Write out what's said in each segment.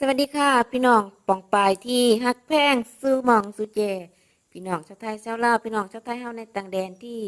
สวัสดีค่ะ พี่น้องปองปายที่ฮักแพงสู้หมองสู้เจ พี่น้องชาวไทยชาวลาวพี่น้องชาวไทยเฮาในต่างแดนที่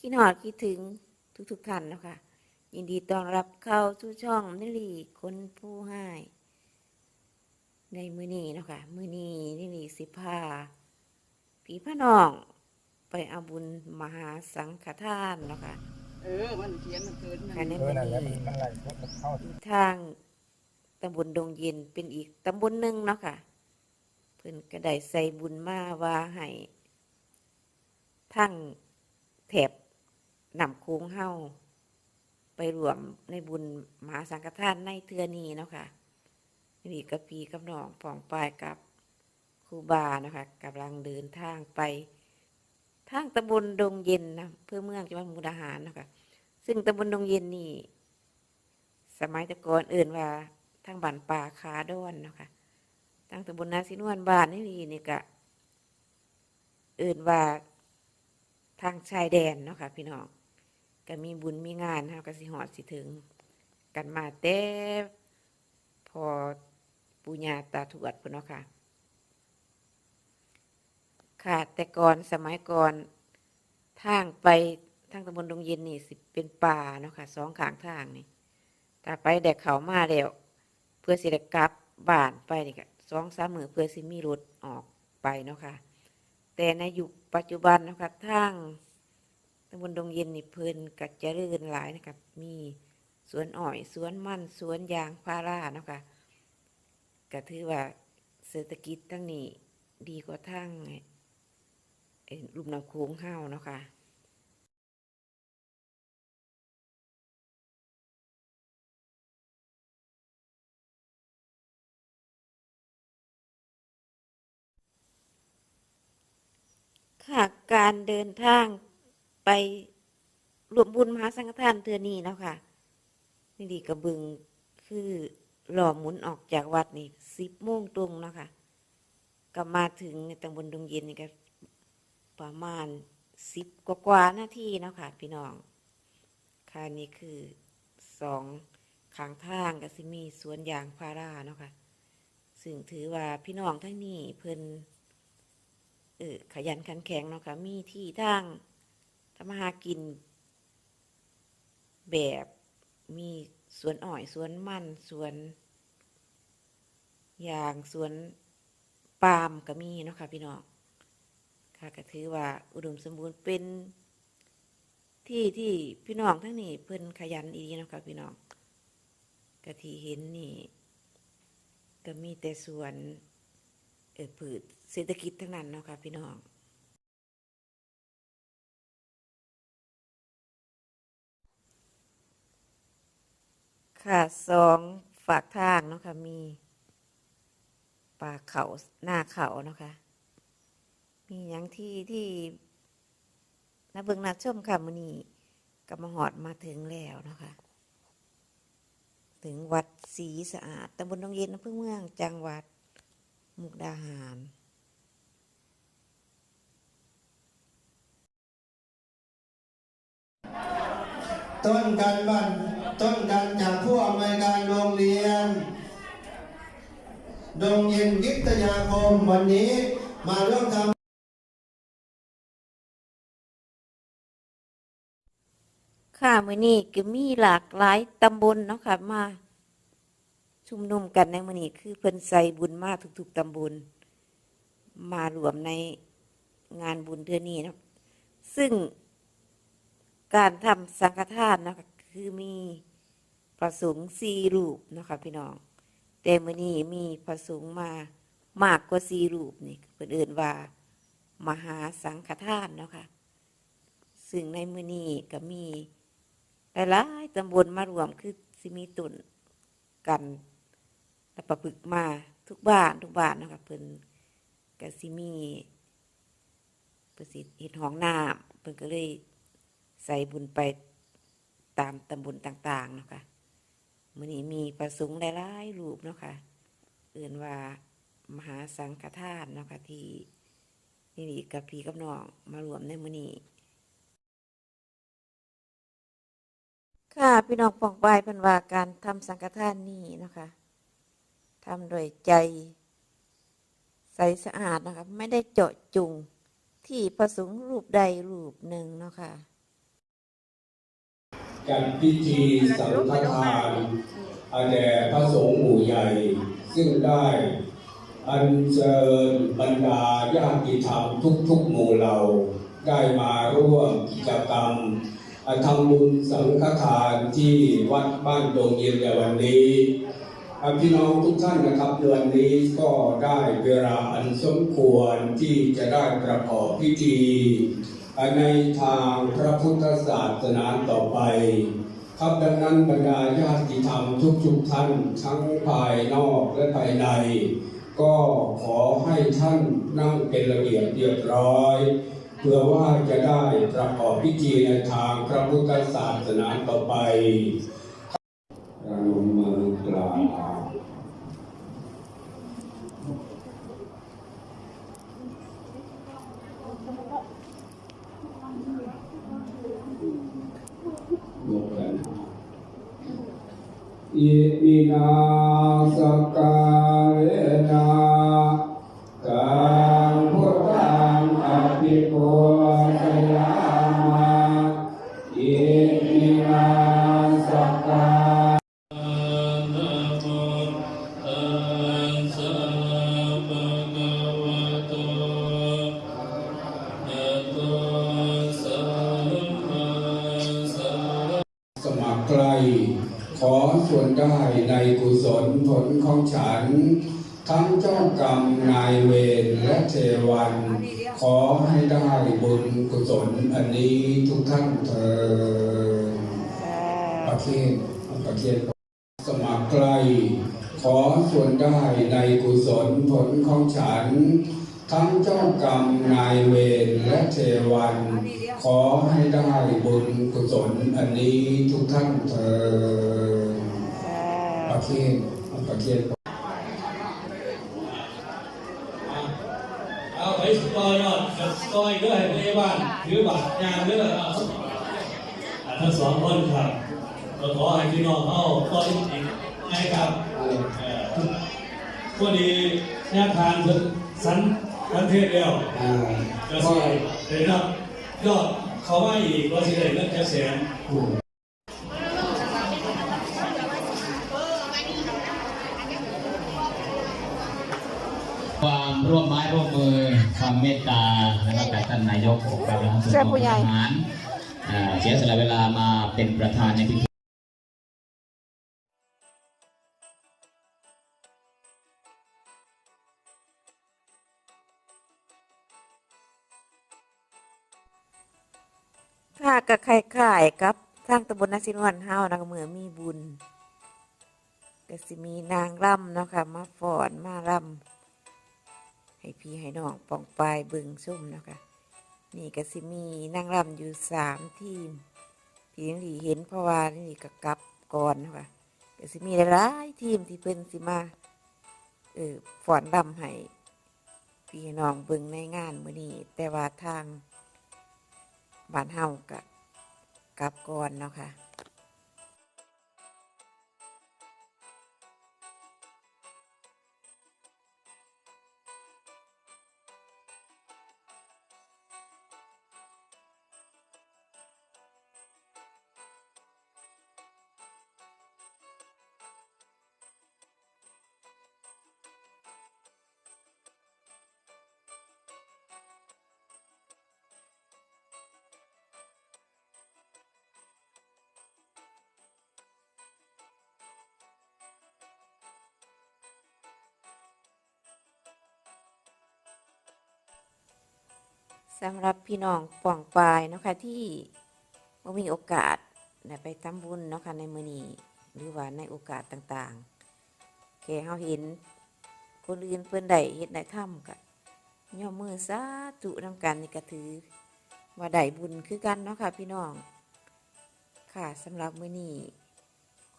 คิดหอดคิดถึงทุกๆท่านนะคะยินดีต้อนรับเข้าสู่ช่องนิลีคนผู้ให้ในมือนี้เนาะคะมือนี้นิลีสิพาพี่พ่อน้อง ไปเอาบุญมหาสังฆทานเนาะคะเออมันเขียนมันเกินมันค่ะในเอมืออนั่นแหละมันนี้มันไหลมันเข้าทาง ตำบลดงเย็นเป็นอีกตำบลหนึ่งเนาะค่ะ เพิ่นก็ได้ใส่บุญมาว่าให้ทั้งแถบนำโค้งเฮาไปรวมในบุญมหาสังฆทานในเทือนีเนาะค่ะนี่กับพีกับน้องปองปายกับครูบาเนาะคะกำลังเดินทางไปทางตำบลดงเย็นนะเพื่อเมืองจังหวัดมุกดาหารเนาะค่ะซึ่งตำบลดงเย็นนี่สมัยตะกอนเอื่นว่า ทางบ้านป่าคาดอนเนาะค่ะทางตำบลนาสินวนบ้านนี่นี่นี่ก็เอื่นว่าทางชายแดนเนาะค่ะพี่น้องก็มีบุญมีงานเฮาก็สิฮอดสิถึง กันมาแต่พอปุญญาตาทวดพุ่นเนาะค่ะ ค่ะแต่ก่อนสมัยก่อนทางไปทางตำบลดงเย็นนี่สิเป็นป่าเนาะค่ะสองข้างทางนี่ถ้าไปแดกเขามาแล้ว เพื่อสิได้กลับบ้านไปนี่ก็สองสามมือเพื่อสิมีรถออกไปเนาะค่ะแต่ในยุคปัจจุบันนะคะทางตำบลดงเย็นนี่เพิ่นก็เจริญหลายนะครับ มีสวนอ้อยสวนมันสวนยางพาราเนาะค่ะก็ถือว่าเศรษฐกิจทั้งนี้ดีกว่าทางไอ้รูปน้ำโค้งเฮาเนาะค่ะ ค่ะการเดินทางไปรวมบุญมหาสังฆทานเทือนี้เนาะค่ะนี่ดีกระบึงคือหล่อหมุนออกจากวัดนี่สิบโมงตรงเนาะค่ะก็มาถึงในตำบลดงเย็นนี่ก็ประมาณสิบกว่าๆนาทีเนาะค่ะ พี่น้องค่ะนี่คือสองข้างทางก็สิมีสวนยางพาราเนาะค่ะซึ่งถือว่าพี่น้องทั้งนี้เพิ่น เออขยันขันแข็งเนาะค่ะมีที่ทางทำมาหากิน แบบมีสวนอ้อยสวนมันสวนยางสวนปาล์มก็มีเนาะค่ะพี่น้องค่ะก็ถือว่าอุดมสมบูรณ์เป็น ที่ที่พี่น้องทั้งนี้เพิ่นขยันอีดีเนาะค่ะพี่น้องก็ที่เห็นนี่ ก็มีแต่สวน เออพืชเศรษฐกิจทั้งนั้นเนาะค่ะพี่น้องค่ะสองฝากทางเนาะค่ะมีป่าเขาหน้าเขาเนาะค่ะมีอย่างที่ที่นาเบิงนาชมค่ะมือนี้กำมหอดมาถึงแล้วเนาะค่ะถึงวัดศรีสะอาดตำบลดงเย็นอำเภอเมืองจังหวัด มุกดาหารต้นกันบ้านต้นกันจากผู้อำนวยการโรงเรียนดงเย็นวิทยาคมวันนี้มาร่วมทำค่ะมื้อนี้ก็มีหลากหลายตำบลเนาะค่ะมา ชุมนุมกันในมือนี้คือเพิ่นใส่บุญมากทุกๆตำบลมารวมในงานบุญเดือนนี้นะซึ่งการทำสังฆทานนะคะคือมีพระสงฆ์สี่รูปนะคะพี่น้อง แต่มือนี้มีพระสงฆ์มามากกว่าสี่รูปนี่เพิ่นเอิ้นว่า มหาสังฆทานนะคะซึ่งในมือนี้ก็มีหลายๆตำบลมารวมคือสิมีตุนกัน และประปึกมาทุกบ้านทุกบ้านนะคะเพิ่นก็สิมีเพิ่นสิเฮ็ดห้องน้ำเพิ่นก็เลยใส่บุญไปตามตำบลต่างๆเนาะค่ะมื้อนี้มีประสงค์หลายๆรูปเนาะค่ะเอื่นว่ามหาสังฆทานเนาะค่ะที่นี่กับพี่กับน้องมารวมในมื้อนี้ค่ะพี่น้องปองปายเป็นว่าการทำสังฆทานนี่นะคะ ทำโดยใจ ใสสะอาดนะคะไม่ได้เจาะจุงที่ประสงค์รูปใดรูปหนึ่งเนาะค่ะจัดพิธีสังฆทานอาแด่พระสงฆ์หมู่ใหญ่ ซึ่งได้ อัญเชิญบรรดาญาติธรรมทุกๆหมู่เหล่า ได้มาร่วมกิจกรรมทำบุญสังฆทานที่วัดบ้านดงเย็นในวันนี้ พี่น้องทุกท่านนะครับในวันนี้ก็ได้เวลาอันสมควรที่จะได้ประกอบพิธี ในทางพระพุทธศาสนาต่อไป ครับดังนั้นบรรดาญาติธรรมทุกๆท่านทั้งภายนอกและภายใน ก็ขอให้ท่านนั่งเป็นระเบียบเรียบร้อยเพื่อว่าจะได้ประกอบพิธีในทางพระพุทธศาสนาต่อไป ये विनाशकाय ना ส่วนได้ในกุศลผลของฉัน ทั้งเจ้ากรรมนายเวรและเทวัน ขอให้ได้บุญกุศลอันนี้ทุกท่านเถิดประเคนประเคนสมัครใกล้ขอส่วนได้ในกุศลผลของฉัน ทั้งเจ้ากรรมนายเวรและเทวัน ขอให้ได้บุญกุศลอันนี้ทุกท่านเถิดประเคนประเคนเอาไปสกอยยอดสกอยด้วยพยาบาลถือบัตรยามด้วยเอาอ่าทั้งสองคนครับก็ขอให้พี่น้องเข้าต่อยอีกให้ครับเอ่อพอดีแนวทางถึงสันประเทศแล้วอ่าก็ก็สิได้รับยอดเขาว่าอีกก็สิได้เงินจะแสน ความ ร่วมไม้ร่วมมือความเมตตานะครับจากท่านนายกองค์การบริหารส่วนใช่จังหผู้วัดใหญ่ทหารอ่าเสียสละเวลามาเป็นประธานในพิธีค่ะก็คล้ายๆกับทางตำบลนาซินวันเฮานะคะเมื่อมีบุญก็สิมีนางร่ำเนาะค่ะมาฟ้อนมาร่ำ ให้พี่ให้น้องปองปลายบึงซุ่มนะคะนี่ก็สิมีนางรำอยู่สามทีมพี่ยังดีเห็นเพราะว่านี่ก็กลับก่อนนะคะก็สิมีหลายทีมที่เพิ่นสิมาเออฟ้อนรำให้พี่น้องบิ่งในงานมื้อนี้แต่ว่าทางบ้านเฮากับกลับก่อนเนาะค่ะ สำหรับพี่น้องป่องปลายเนาะค่ะที่บ่มีโอกาสไไปทำบุญเนาะค่ะในมือนี้หรือว่าในโอกาสต่างๆแค่เฮาเห็นคนอื่นเพิ่อนได้เฮ็ดได้ทำก็ย่อมมือสาธุนำกันนี่ก็ถือว่าได้บุญคือกันเนาะค่ะพี่น้อง ค่ะสำหรับมือนี้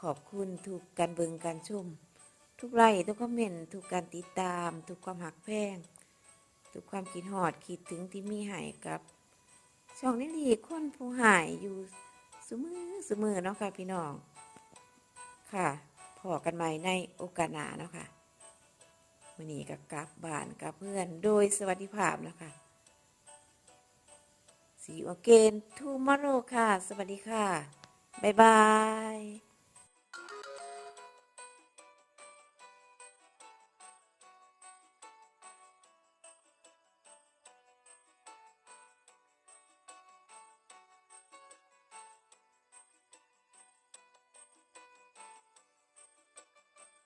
ขอบคุณทุกการเบิงการชม ทุกไลค์ทุกคอมเมนต์ทุกการติดตาม ทุกความหักแพง ทุกความคิดหอดคิดถึงที่มีหายกับช่องนี้ดีคนผู้หายอยู่เสมอเสมอเนาะค่ะพี่น้อง ค่ะพอกันใหม่ในโอกาสหนาเนาะค่ะมื้อนี้ก็กลับบ้านกับเพื่อนโดยสวัสดิภาพนะคะ See you again tomorrow ค่ะ สวัสดีค่ะ บ๊ายบาย